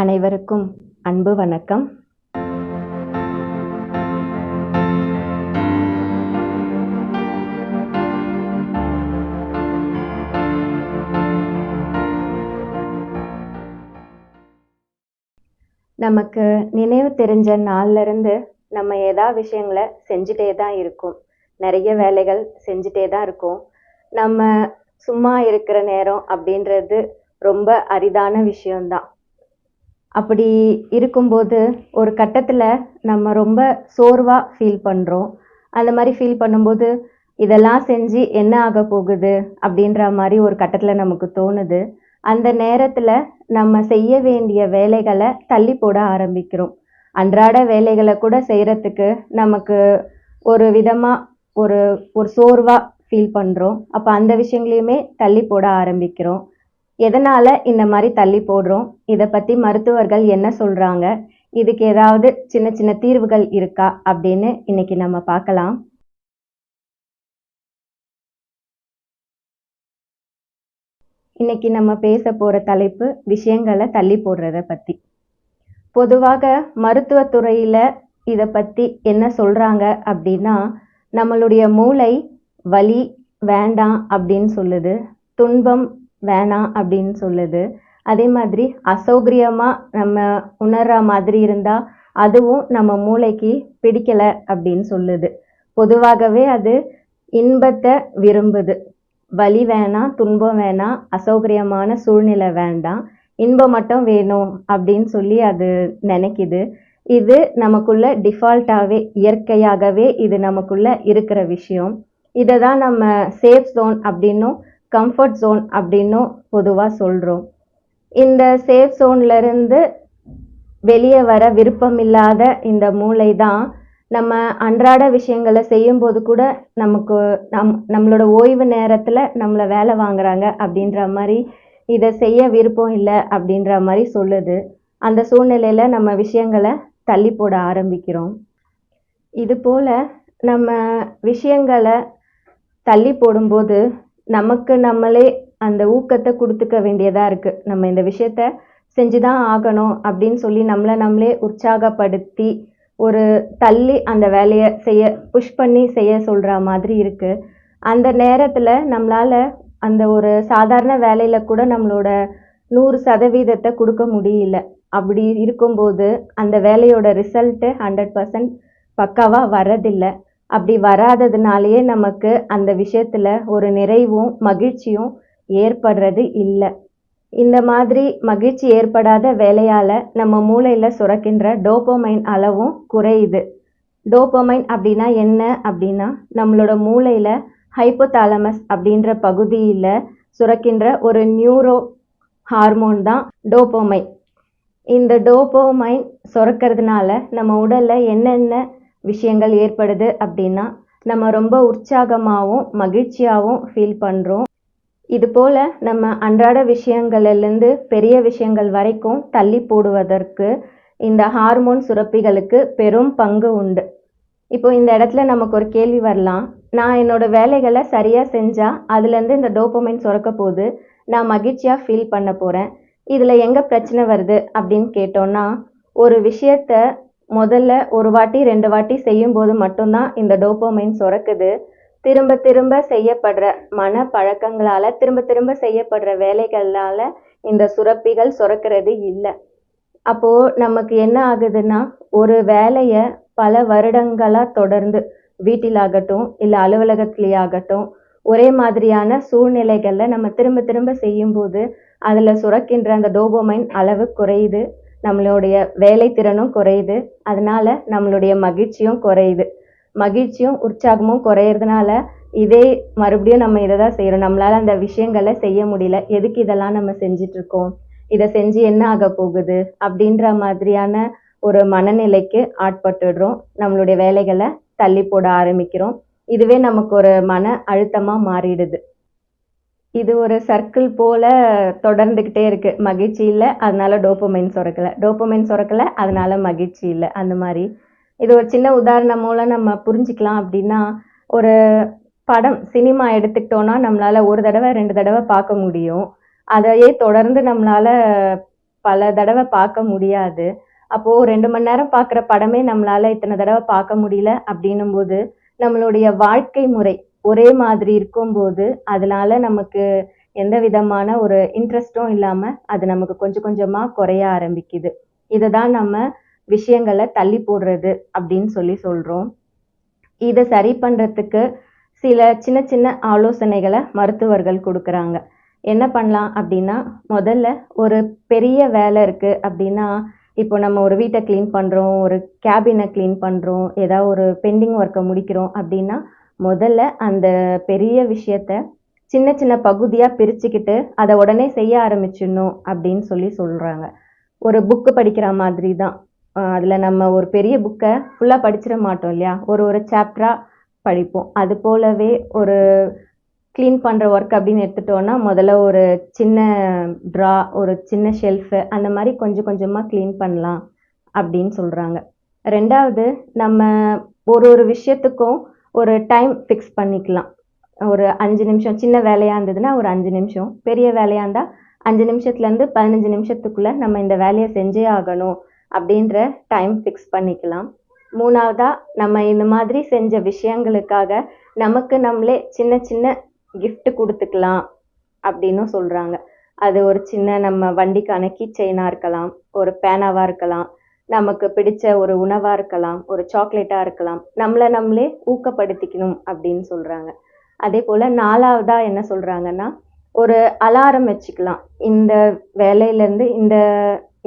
அனைவருக்கும் அன்பு வணக்கம். நமக்கு நினைவு தெரிஞ்ச நாள்ல இருந்து நம்ம ஏதா விஷயங்களை செஞ்சுட்டே தான் இருக்கோம். நிறைய வேலைகள் செஞ்சுட்டே தான் இருக்கோம். நம்ம சும்மா இருக்கிற நேரம் அப்படின்றது ரொம்ப அரிதான விஷயம்தான். அப்படி இருக்கும்போது ஒரு கட்டத்தில் நம்ம ரொம்ப சோர்வாக ஃபீல் பண்ணுறோம் அந்த மாதிரி ஃபீல் பண்ணும்போது இதெல்லாம் செஞ்சு என்ன ஆக போகுது அப்படின்ற மாதிரி ஒரு கட்டத்தில் நமக்கு தோணுது. அந்த நேரத்தில் நம்ம செய்ய வேண்டிய வேலைகளை தள்ளி போட ஆரம்பிக்கிறோம். அன்றாட வேலைகளை கூட செய்கிறதுக்கு நமக்கு ஒரு விதமாக ஒரு ஒரு சோர்வாக ஃபீல் பண்ணுறோம் அப்போ அந்த விஷயங்களையுமே தள்ளி போட ஆரம்பிக்கிறோம். எதனால் இந்த மாதிரி தள்ளி போடுறோம்? இதை பற்றி மருத்துவர்கள் என்ன சொல்கிறாங்க இதுக்கு ஏதாவது சின்ன சின்ன தீர்வுகள் இருக்கா அப்படின்னு இன்னைக்கு நம்ம பார்க்கலாம். இன்னைக்கு நம்ம பேச போகிற தலைப்பு விஷயங்களை தள்ளி போடுறத பற்றி பொதுவாக மருத்துவத்துறையில் இதை பற்றி என்ன சொல்கிறாங்க அப்படின்னா நம்மளுடைய மூளை வலி வேண்டாம் அப்படின்னு சொல்லுது. துன்பம் வேணாம் அப்படின்னு சொல்லுது. அதே மாதிரி அசௌகரியமாக நம்ம உணர்ற மாதிரி இருந்தால் அதுவும் நம்ம மூளைக்கு பிடிக்கலை அப்படின்னு சொல்லுது. பொதுவாகவே அது இன்பத்தை விரும்புது. வலி வேணாம் துன்பம் வேணாம் அசௌகரியமான சூழ்நிலை வேண்டாம் இன்பம் மட்டும் வேணும் அப்படின்னு சொல்லி அது நினைக்குது. இது நமக்குள்ள டிஃபால்ட்டாகவே இயற்கையாகவே இது நமக்குள்ள இருக்கிற விஷயம். இதை தான் நம்ம சேஃப் ஜோன் அப்படின்னும் கம்ஃபர்ட் ஜோன் அப்படின்னும் பொதுவாக சொல்கிறோம் இந்த சேஃப் ஜோன்லேருந்து வெளியே வர விருப்பமில்லாத இந்த மூளை தான் நம்ம அன்றாட விஷயங்களை செய்யும்போது கூட நமக்கு நம் நம்மளோட ஓய்வு நேரத்தில் நம்மளை வேலை வாங்குறாங்க அப்படின்ற மாதிரி இதை செய்ய விருப்பம் இல்லை அப்படின்ற மாதிரி சொல்லுது. அந்த சூழ்நிலையில் நம்ம விஷயங்களை தள்ளி போட ஆரம்பிக்கிறோம். இது போல் நம்ம விஷயங்களை தள்ளி போடும்போது நமக்கு நம்மளே அந்த ஊக்கத்தை கொடுத்துக்க வேண்டியதாக இருக்குது நம்ம இந்த விஷயத்த செஞ்சு தான் ஆகணும் அப்படின்னு சொல்லி நம்மளை நம்மளே உற்சாகப்படுத்தி ஒரு தள்ளி அந்த வேலையை செய்ய புஷ் பண்ணி செய்ய சொல்கிற மாதிரி இருக்குது அந்த நேரத்தில் நம்மளால் அந்த ஒரு சாதாரண வேலையில் கூட நம்மளோட நூறு சதவீதத்தை கொடுக்க முடியல. அப்படி இருக்கும்போது அந்த வேலையோட ரிசல்ட்டு ஹண்ட்ரட் பர்சன்ட் பக்காவாக வரதில்லை அப்படி வராததுனாலேயே நமக்கு அந்த விஷயத்தில் ஒரு நிறைவும் மகிழ்ச்சியும் ஏற்படுறது இல்லை. இந்த மாதிரி மகிழ்ச்சி ஏற்படாத வேலையால் நம்ம மூளையில் சுரக்கின்ற டோப்போமைன் அளவும் குறையுது. டோப்போமைன் அப்படின்னா என்ன அப்படின்னா நம்மளோட மூளையில் ஹைப்போதாலமஸ் அப்படின்ற பகுதியில் சுரக்கின்ற ஒரு நியூரோ ஹார்மோன் தான் டோப்போமைன் இந்த டோப்போமைன் சுரக்கிறதுனால நம்ம உடலில் என்னென்ன விஷயங்கள் ஏற்படுது அப்படின்னா நம்ம ரொம்ப உற்சாகமாகவும் மகிழ்ச்சியாகவும் ஃபீல் பண்ணுறோம் இது போல் நம்ம அன்றாட விஷயங்கள்லேருந்து பெரிய விஷயங்கள் வரைக்கும் தள்ளி போடுவதற்கு இந்த ஹார்மோன் சுரப்பிகளுக்கு பெரும் பங்கு உண்டு. இப்போ இந்த இடத்துல நமக்கு ஒரு கேள்வி வரலாம். நான் என்னோட வேலைகளை சரியாக செஞ்சால் அதுலேருந்து இந்த டோப்பமைன் சுரக்க போது நான் மகிழ்ச்சியாக ஃபீல் பண்ண போகிறேன் இதில் எங்கே பிரச்சனை வருது அப்படின்னு கேட்டோன்னா ஒரு விஷயத்த முதல்ல ஒரு வாட்டி ரெண்டு வாட்டி செய்யும்போது மட்டும்தான் இந்த டோப்போமைன் சுரக்குது. திரும்ப திரும்ப செய்யப்படுற மன பழக்கங்களால் திரும்ப திரும்ப செய்யப்படுற வேலைகளால் இந்த சுரப்பிகள் சுரக்கிறது இல்லை. அப்போது நமக்கு என்ன ஆகுதுன்னா ஒரு வேலையை பல வருடங்களாக தொடர்ந்து வீட்டிலாகட்டும் இல்லை அலுவலகத்திலேயாகட்டும் ஒரே மாதிரியான சூழ்நிலைகளில் நம்ம திரும்ப திரும்ப செய்யும்போது அதில் சுரக்கின்ற அந்த டோபோமைன் அளவு குறையுது. நம்மளுடைய வேலை திறனும் குறையுது. அதனால நம்மளுடைய மகிழ்ச்சியும் குறையுது. மகிழ்ச்சியும் உற்சாகமும் குறையிறதுனால இதே மறுபடியும் நம்ம இதை தான் செய்கிறோம் நம்மளால அந்த விஷயங்களை செய்ய முடியல. எதுக்கு இதெல்லாம் நம்ம செஞ்சுட்டு இருக்கோம்? இதை செஞ்சு என்ன ஆக போகுது? அப்படின்ற மாதிரியான ஒரு மனநிலைக்கு ஆட்பட்டுடுறோம். நம்மளுடைய வேலைகளை தள்ளி போட ஆரம்பிக்கிறோம். இதுவே நமக்கு ஒரு மன அழுத்தமாக மாறிடுது. இது ஒரு சர்க்கிள் போல தொடர்ந்துக்கிட்டே இருக்கு. மகிழ்ச்சி இல்லை அதனால டோப்பமைன் சுரக்கலை. டோப்பமைன் சுரக்கலை அதனால மகிழ்ச்சி இல்லை. அந்த மாதிரி. இது ஒரு சின்ன உதாரணம் மூலம் நம்ம புரிஞ்சுக்கலாம் அப்படின்னா ஒரு படம் சினிமா எடுத்துக்கிட்டோன்னா நம்மளால ஒரு தடவை ரெண்டு தடவை பார்க்க முடியும். அதையே தொடர்ந்து நம்மளால பல தடவை பார்க்க முடியாது. அப்போ ரெண்டு மணி நேரம் பார்க்குற படமே நம்மளால இத்தனை தடவை பார்க்க முடியல அப்படின்னும் போது நம்மளுடைய வாழ்க்கை முறை ஒரே மாதிரி இருக்கும்போது அதனால நமக்கு எந்த விதமான ஒரு இன்ட்ரெஸ்ட்டும் இல்லாமல் அது நமக்கு கொஞ்சம் கொஞ்சமாக குறைய ஆரம்பிக்குது. இதை தான் நம்ம விஷயங்களை தள்ளி போடுறது அப்படின்னு சொல்லி சொல்கிறோம் இதை சரி பண்ணுறதுக்கு சில சின்ன சின்ன ஆலோசனைகளை மருத்துவர்கள் கொடுக்குறாங்க. என்ன பண்ணலாம் அப்படின்னா முதல்ல ஒரு பெரிய வேலை இருக்குது அப்படின்னா இப்போ நம்ம ஒரு வீட்டை க்ளீன் பண்ணுறோம் ஒரு கேபினை க்ளீன் பண்ணுறோம் ஏதாவது ஒரு பெண்டிங் ஒர்க்கை முடிக்கிறோம் அப்படின்னா முதல்ல அந்த பெரிய விஷயத்த சின்ன சின்ன பகுதியாக பிரிச்சுக்கிட்டு அதை உடனே செய்ய ஆரம்பிச்சிடணும் அப்படின்னு சொல்லி சொல்கிறாங்க ஒரு புக்கு படிக்கிற மாதிரி தான் அதில் நம்ம ஒரு பெரிய புக்கை ஃபுல்லாக படிச்சிட மாட்டோம் இல்லையா? ஒரு ஒரு சாப்டராக படிப்போம். அது போலவே ஒரு க்ளீன் பண்ணுற ஒர்க் அப்படின்னு எடுத்துட்டோன்னா முதல்ல ஒரு சின்ன ட்ரா ஒரு சின்ன ஷெல்ஃபு அந்த மாதிரி கொஞ்சம் கொஞ்சமாக க்ளீன் பண்ணலாம் அப்படின்னு சொல்கிறாங்க ரெண்டாவது நம்ம ஒரு ஒரு விஷயத்துக்கும் ஒரு டைம் ஃபிக்ஸ் பண்ணிக்கலாம். ஒரு அஞ்சு நிமிஷம் சின்ன வேலையாக இருந்ததுன்னா ஒரு அஞ்சு நிமிஷம். பெரிய வேலையாக இருந்தால் அஞ்சு நிமிஷத்துலேருந்து பதினஞ்சு நிமிஷத்துக்குள்ளே நம்ம இந்த வேலையை செஞ்சே ஆகணும் அப்படின்ற டைம் ஃபிக்ஸ் பண்ணிக்கலாம். மூணாவதாக நம்ம இந்த மாதிரி செஞ்ச விஷயங்களுக்காக நமக்கு நம்மளே சின்ன சின்ன கிஃப்ட் கொடுத்துக்கலாம் அப்படின்னும் சொல்கிறாங்க அது ஒரு சின்ன நம்ம வண்டிக்கான கீ செயினாக இருக்கலாம் ஒரு பேனாவாக இருக்கலாம் நமக்கு பிடிச்ச ஒரு உணவாக இருக்கலாம் ஒரு சாக்லேட்டாக இருக்கலாம் நம்மளை நம்மளே ஊக்கப்படுத்திக்கணும் அப்படின்னு சொல்கிறாங்க அதே போல் நாலாவதாக என்ன சொல்கிறாங்கன்னா ஒரு அலாரம் வச்சுக்கலாம். இந்த வேலையிலேருந்து இந்த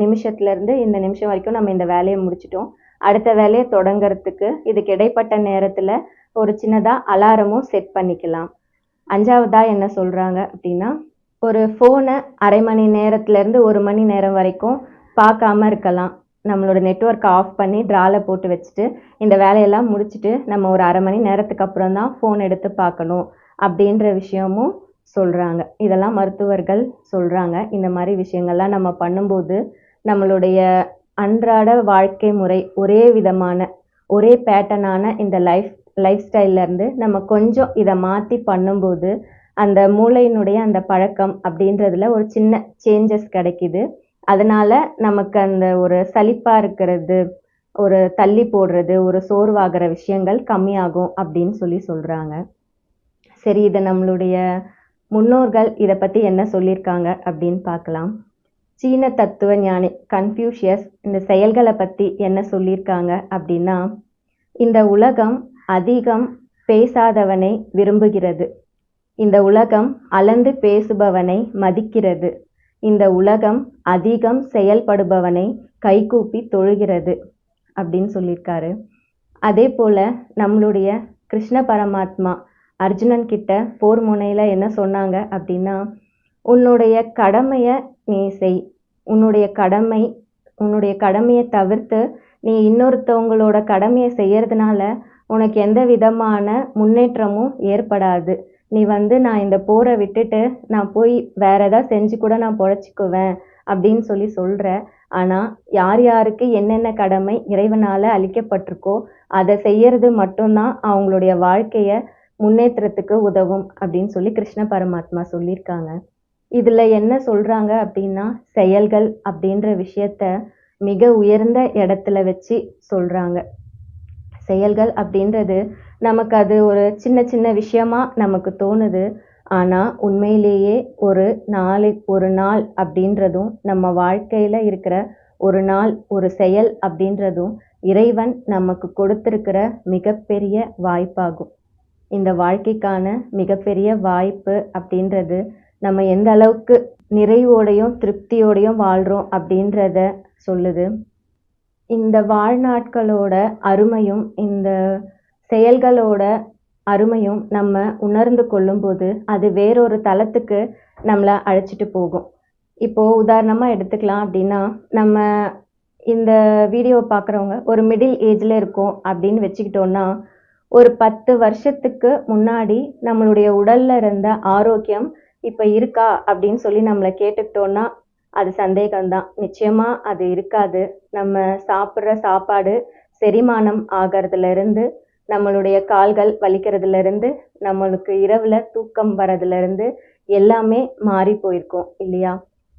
நிமிஷத்துலேருந்து இந்த நிமிஷம் வரைக்கும் நம்ம இந்த வேலையை முடிச்சிட்டோம். அடுத்த வேலையை தொடங்கிறதுக்கு இதுக்கு இடைப்பட்ட நேரத்தில் ஒரு சின்னதாக அலாரமும் செட் பண்ணிக்கலாம். அஞ்சாவதாக என்ன சொல்கிறாங்க அப்படின்னா ஒரு ஃபோனை அரை மணி நேரத்துலேருந்து ஒரு மணி நேரம் வரைக்கும் பார்க்காம இருக்கலாம். நம்மளோட நெட்ஒர்க்கை ஆஃப் பண்ணி ட்ராவில் போட்டு வச்சுட்டு இந்த வேலையெல்லாம் முடிச்சுட்டு நம்ம ஒரு அரை மணி நேரத்துக்கு அப்புறம் தான் ஃபோன் எடுத்து பார்க்கணும் அப்படின்ற விஷயமும் சொல்கிறாங்க இதெல்லாம் மருத்துவர்கள் சொல்கிறாங்க இந்த மாதிரி விஷயங்கள்லாம் நம்ம பண்ணும்போது நம்மளுடைய அன்றாட வாழ்க்கை முறை ஒரே விதமான ஒரே பேட்டர்னான இந்த லைஃப் லைஃப் ஸ்டைல்லேருந்து நம்ம கொஞ்சம் இதை மாற்றி பண்ணும்போது அந்த மூளையினுடைய அந்த பழக்கம் அப்படின்றதுல ஒரு சின்ன சேஞ்சஸ் கிடைக்குது. அதனால நமக்கு அந்த ஒரு சலிப்பாக இருக்கிறது ஒரு தள்ளி போடுறது ஒரு சோர்வாகிற விஷயங்கள் கம்மியாகும் அப்படின்னு சொல்லி சொல்கிறாங்க சரி இதை நம்மளுடைய முன்னோர்கள் இதை பற்றி என்ன சொல்லியிருக்காங்க அப்படின்னு பார்க்கலாம். சீன தத்துவ ஞானி கன்ஃபியூஷியஸ் இந்த செயல்களை பற்றி என்ன சொல்லியிருக்காங்க அப்படின்னா இந்த உலகம் அதிகம் பேசாதவனை விரும்புகிறது. இந்த உலகம் அளந்து பேசுபவனை மதிக்கிறது. இந்த உலகம் அதிகம் செயல்படுபவனை கைகூப்பி தொழுகிறது அப்படின்னு சொல்லியிருக்காரு. அதே போல் நம்மளுடைய கிருஷ்ண பரமாத்மா அர்ஜுனன் கிட்ட போர் முனையில் என்ன சொன்னாங்க அப்படின்னா உன்னுடைய கடமையை நீ செய். உன்னுடைய கடமை உன்னுடைய கடமையை தவிர்த்து நீ இன்னொருத்தவங்களோட கடமையை செய்யறதுனால உனக்கு எந்த விதமான முன்னேற்றமும் ஏற்படாது. நீ வந்து நான் இந்த போரை விட்டுட்டு நான் போய் வேற ஏதாவது செஞ்சு கூட நான் பொழைச்சிக்குவேன் அப்படின்னு சொல்லி சொல்ற. ஆனா யார் யாருக்கு என்னென்ன கடமை இறைவனால அளிக்கப்பட்டிருக்கோ அதை செய்யறது மட்டும்தான் அவங்களுடைய வாழ்க்கைய முன்னேற்றத்துக்கு உதவும் அப்படின்னு சொல்லி கிருஷ்ண பரமாத்மா சொல்லியிருக்காங்க. இதுல என்ன சொல்றாங்க அப்படின்னா செயல்கள் அப்படின்ற விஷயத்த மிக உயர்ந்த இடத்துல வச்சு சொல்றாங்க. செயல்கள் அப்படின்றது நமக்கு அது ஒரு சின்ன சின்ன விஷயமா நமக்கு தோணுது. ஆனால் உண்மையிலேயே ஒரு நாளை ஒரு நாள் அப்படின்றதும் நம்ம வாழ்க்கையில் இருக்கிற ஒரு நாள் ஒரு செயல் அப்படின்றதும் இறைவன் நமக்கு கொடுத்திருக்கிற மிகப்பெரிய வாய்ப்பாகும். இந்த வாழ்க்கைக்கான மிகப்பெரிய வாய்ப்பு அப்படின்றது நம்ம எந்த அளவுக்கு நிறைவோடையும் திருப்தியோடையும் வாழ்கிறோம் அப்படின்றத சொல்லுது. இந்த வாழ்நாட்களோட அருமையும் இந்த செயல்களோட அருமையும் நம்ம உணர்ந்து கொள்ளும்போது அது வேறொரு தளத்துக்கு நம்மளை அழைச்சிட்டு போகும். இப்போ உதாரணமா எடுத்துக்கலாம் அப்படின்னா நம்ம இந்த வீடியோவை பார்க்குறவங்க ஒரு மிடில் ஏஜில் இருக்கோம் அப்படின்னு வச்சுக்கிட்டோம்னா ஒரு பத்து வருஷத்துக்கு முன்னாடி நம்மளுடைய உடலில் இருந்த ஆரோக்கியம் இப்போ இருக்கா அப்படின்னு சொல்லி நம்மளை கேட்டுக்கிட்டோன்னா அது சந்தேகம்தான். நிச்சயமா அது இருக்காது. நம்ம சாப்பிட்ற சாப்பாடு செரிமானம் ஆகிறதுல இருந்து நம்மளுடைய கால்கள் வலிக்கிறதுல இருந்து நம்மளுக்கு இரவுல தூக்கம் வர்றதுல இருந்து எல்லாமே மாறி போயிருக்கோம் இல்லையா?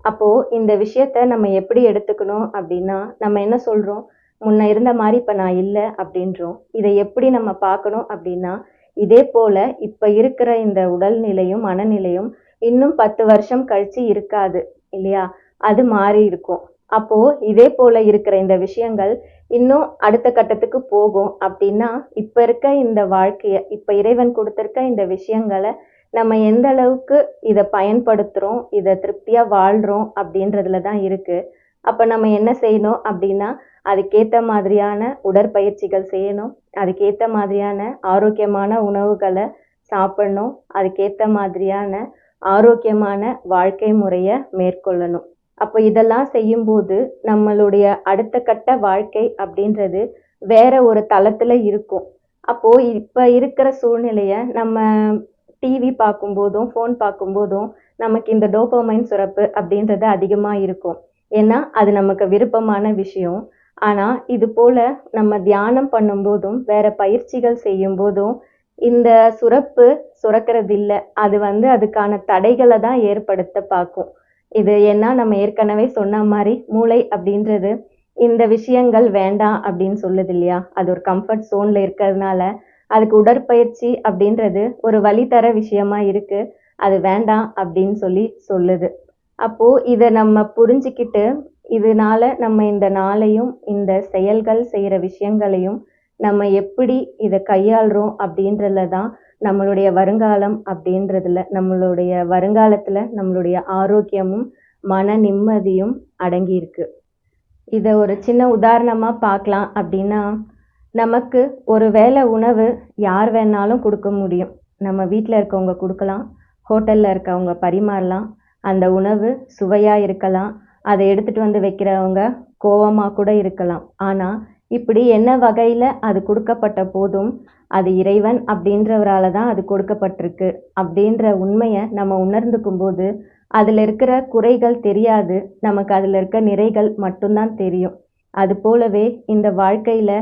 அப்போ இந்த விஷயத்த நம்ம எப்படி எடுத்துக்கணும் அப்படின்னா நம்ம என்ன சொல்றோம்? முன்ன இருந்த மாதிரி இப்ப நான் இல்லை அப்படின்றோம். இதை எப்படி நம்ம பார்க்கணும் அப்படின்னா இதே போல இப்ப இருக்கிற இந்த உடல்நிலையும் மனநிலையும் இன்னும் பத்து வருஷம் கழிச்சு இருக்காது இல்லையா? அது மாறி இருக்கும். அப்போ இதே போல இருக்கிற இந்த விஷயங்கள் இன்னும் அடுத்த கட்டத்துக்கு போகும் அப்படின்னா இப்ப இருக்க இந்த வாழ்க்கைய இப்ப இறைவன் கொடுத்திருக்க இந்த விஷயங்களை நம்ம எந்த அளவுக்கு இதை பயன்படுத்துறோம் இதை திருப்தியா வாழ்றோம் அப்படின்றதுல தான் இருக்கு. அப்ப நம்ம என்ன செய்யணும் அப்படின்னா அதுக்கேத்த மாதிரியான உடற்பயிற்சிகள் செய்யணும் அதுக்கேத்த மாதிரியான ஆரோக்கியமான உணவுகளை சாப்பிடணும் அதுக்கேத்த மாதிரியான ஆரோக்கியமான வாழ்க்கை முறைய மேற்கொள்ளணும். அப்போ இதெல்லாம் செய்யும்போது நம்மளுடைய அடுத்த கட்ட வாழ்க்கை அப்படின்றது வேற ஒரு தளத்துல இருக்கும். அப்போ இப்போ இருக்கிற சூழ்நிலையை நம்ம டிவி பார்க்கும்போதும் ஃபோன் பார்க்கும்போதும் நமக்கு இந்த டோபோமைன் சுரப்பு அப்படின்றது அதிகமாக இருக்கும். ஏன்னா அது நமக்கு விருப்பமான விஷயம். ஆனால் இது போல நம்ம தியானம் பண்ணும்போதும் வேற பயிற்சிகள் செய்யும் போதும் இந்த சுரப்பு சுரக்கிறது இல்லை அது வந்து அதுக்கான தடைகளை தான் ஏற்படுத்த பார்க்கும். இது ஏன்னா நம்ம ஏற்கனவே சொன்ன மாதிரி மூளை அப்படின்றது இந்த விஷயங்கள் வேண்டாம் அப்படின்னு சொல்லுது இல்லையா? அது ஒரு கம்ஃபர்ட் சோன்ல இருக்கிறதுனால அதுக்கு உடற்பயிற்சி அப்படின்றது ஒரு வழி தர விஷயமா இருக்கு. அது வேண்டாம் அப்படின்னு சொல்லி சொல்லுது. அப்போ இதை நம்ம புரிஞ்சுக்கிட்டு இதனால நம்ம இந்த நாளையும் இந்த செயல்கள் செய்யற விஷயங்களையும் நம்ம எப்படி இதை கையாளுறோம் அப்படின்றதுல தான் நம்மளுடைய வருங்காலம் அப்படின்றதுல நம்மளுடைய வருங்காலத்துல நம்மளுடைய ஆரோக்கியமும் மன நிம்மதியும் அடங்கியிருக்கு. இதை ஒரு சின்ன உதாரணமா பார்க்கலாம் அப்படின்னா நமக்கு ஒரு வேளை உணவு யார் வேணாலும் கொடுக்க முடியும். நம்ம வீட்டில் இருக்கவங்க கொடுக்கலாம் ஹோட்டலில் இருக்கவங்க பரிமாறலாம் அந்த உணவு சுவையாக இருக்கலாம் அதை எடுத்துட்டு வந்து வைக்கிறவங்க கோவமாக கூட இருக்கலாம். ஆனால் இப்படி என்ன வகையில் அது கொடுக்கப்பட்ட போதும் அது இறைவன் அப்படின்றவரால தான் அது கொடுக்கப்பட்டிருக்கு. அப்படின்ற உண்மையை நம்ம உணர்ந்துக்கும் போது அதில் இருக்கிற குறைகள் தெரியாது. நமக்கு அதில் இருக்க நிறைகள் மட்டும்தான் தெரியும். அது போலவே இந்த வாழ்க்கையில்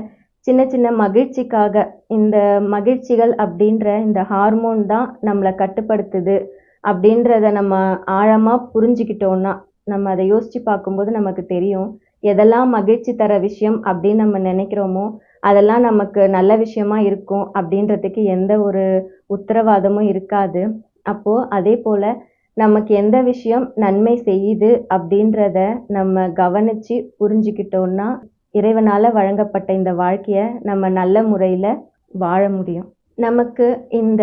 சின்ன சின்ன மகிழ்ச்சிக்காக இந்த மகிழ்ச்சிகள் அப்படின்ற இந்த ஹார்மோன் தான் நம்மளை கட்டுப்படுத்துது அப்படின்றத நம்ம ஆழமாக புரிஞ்சுக்கிட்டோம்னா நம்ம அதை யோசிச்சு பார்க்கும்போது நமக்கு தெரியும். எதெல்லாம் மகிழ்ச்சி தர விஷயம் அப்படின்னு நம்ம நினைக்கிறோமோ அதெல்லாம் நமக்கு நல்ல விஷயமா இருக்கும் அப்படின்றதுக்கு எந்த ஒரு உத்தரவாதமும் இருக்காது. அப்போ அதே போல நமக்கு எந்த விஷயம் நன்மை செய்யுது அப்படின்றத நம்ம கவனிச்சு புரிஞ்சுக்கிட்டோம்னா இறைவனால வழங்கப்பட்ட இந்த வாழ்க்கைய நம்ம நல்ல முறையில வாழ முடியும். நமக்கு இந்த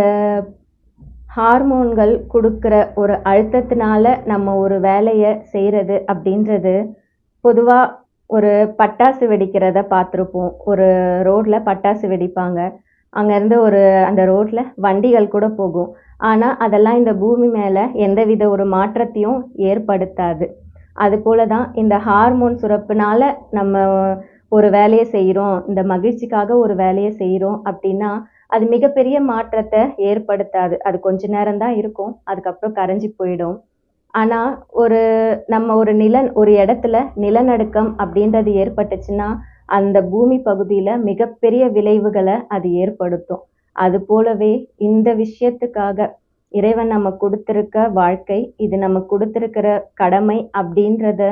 ஹார்மோன்கள் கொடுக்குற ஒரு அழுத்தத்தினால நம்ம ஒரு வேலையை செய்கிறது அப்படின்றது பொதுவாக ஒரு பட்டாசு வெடிக்கிறத பார்த்துருப்போம். ஒரு ரோட்டில் பட்டாசு வெடிப்பாங்க. அங்கேருந்து ஒரு அந்த ரோட்டில் வண்டிகள் கூட போகும். ஆனால் அதெல்லாம் இந்த பூமி மேலே எந்தவித ஒரு மாற்றத்தையும் ஏற்படுத்தாது. அது போல தான் இந்த ஹார்மோன் சுரப்புனால நம்ம ஒரு வேலையை செய்கிறோம். இந்த மகிழ்ச்சிக்காக ஒரு வேலையை செய்கிறோம் அப்படின்னா அது மிகப்பெரிய மாற்றத்தை ஏற்படுத்தாது. அது கொஞ்ச நேரம் தான் இருக்கும். அதுக்கப்புறம் கரைஞ்சி போயிடும். ஆனா ஒரு நம்ம ஒரு நில ஒரு இடத்துல நிலநடுக்கம் அப்படின்றது ஏற்பட்டுச்சுன்னா அந்த பூமி பகுதியில மிகப்பெரிய விளைவுகளை அது ஏற்படுத்தும். அது போலவே இந்த விஷயத்துக்காக இறைவன் நம்ம கொடுத்திருக்க வாழ்க்கை இது நம்ம கொடுத்திருக்கிற கடமை அப்படின்றத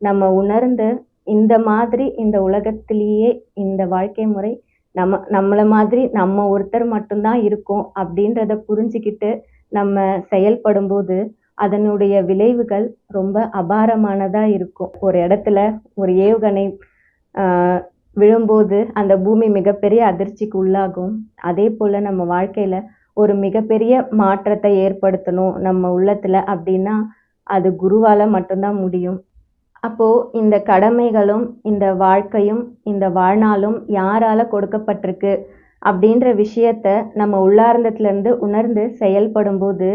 நம்ம உணர்ந்து இந்த மாதிரி இந்த உலகத்திலேயே இந்த வாழ்க்கை முறை நம்ம நம்மளை மாதிரி நம்ம ஒருத்தர் மட்டும்தான் இருக்கோம் அப்படின்றத புரிஞ்சுக்கிட்டு நம்ம செயல்படும்போது அதனுடைய விளைவுகள் ரொம்ப அபாரமானதாக இருக்கும். ஒரு இடத்துல ஒரு ஏவுகணை விழும்போது அந்த பூமி மிகப்பெரிய அதிர்ச்சிக்கு உள்ளாகும். அதே போல் நம்ம வாழ்க்கையில் ஒரு மிகப்பெரிய மாற்றத்தை ஏற்படுத்தணும் நம்ம உள்ளத்தில் அப்படின்னா அது குருவால் மட்டும்தான் முடியும். அப்போது இந்த கடமைகளும் இந்த வாழ்க்கையும் இந்த வாழ்நாளும் யாரால் கொடுக்கப்பட்டிருக்கு அப்படின்ற விஷயத்த நம்ம உள்ளார்ந்தத்துலேருந்து உணர்ந்து செயல்படும் போது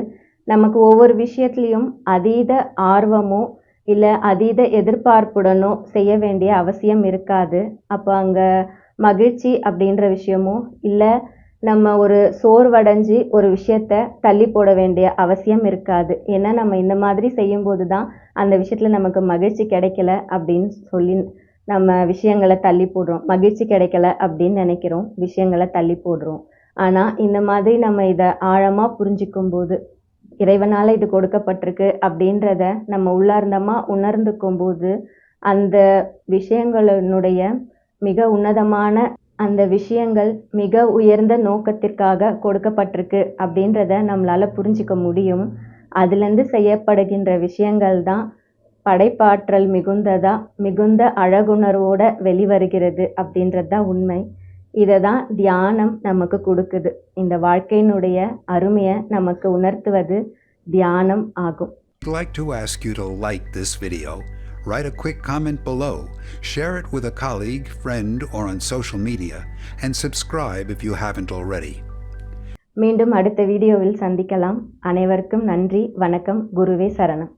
நமக்கு ஒவ்வொரு விஷயத்துலயும் அதீத ஆர்வமோ இல்லை அதீத எதிர்பார்ப்புடனோ செய்ய வேண்டிய அவசியம் இருக்காது. அப்போ அங்கே மகிழ்ச்சி அப்படின்ற விஷயமோ இல்லை நம்ம ஒரு சோர்வடைஞ்சு ஒரு விஷயத்த தள்ளி போட வேண்டிய அவசியம் இருக்காது. ஏன்னா நம்ம இந்த மாதிரி செய்யும்போது தான் அந்த விஷயத்தில் நமக்கு மகிழ்ச்சி கிடைக்கல அப்படின்னு சொல்லி நம்ம விஷயங்களை தள்ளி போடுறோம். மகிழ்ச்சி கிடைக்கல அப்படின்னு நினைக்கிறோம். விஷயங்களை தள்ளி போடுறோம். ஆனால் இந்த மாதிரி நம்ம இதை ஆழமாக புரிஞ்சுக்கும் போது இறைவனால் இது கொடுக்கப்பட்டிருக்கு அப்படின்றத நம்ம உள்ளார்ந்தமாக உணர்ந்துக்கும் போது அந்த விஷயங்களினுடைய மிக உன்னதமான அந்த விஷயங்கள் மிக உயர்ந்த நோக்கத்திற்காக கொடுக்கப்பட்டிருக்கு அப்படின்றத நம்மளால புரிஞ்சிக்க முடியும். அதுலேருந்து செய்யப்படுகின்ற விஷயங்கள் தான் படைப்பாற்றல் மிகுந்ததா மிகுந்த அழகுணர்வோட வெளிவருகிறது அப்படின்றது தான் உண்மை. இதை தான் தியானம் நமக்கு கொடுக்குது இந்த வாழ்க்கையினுடைய அருமையை நமக்கு உணர்த்துவது தியானம் ஆகும் I'd like to ask you to like this video, write a quick comment below, share it with a colleague, friend, or on social media, and subscribe if you haven't already. மீண்டும் அடுத்த வீடியோவில் சந்திக்கலாம் அனைவருக்கும் நன்றி வணக்கம் குருவே சரணம்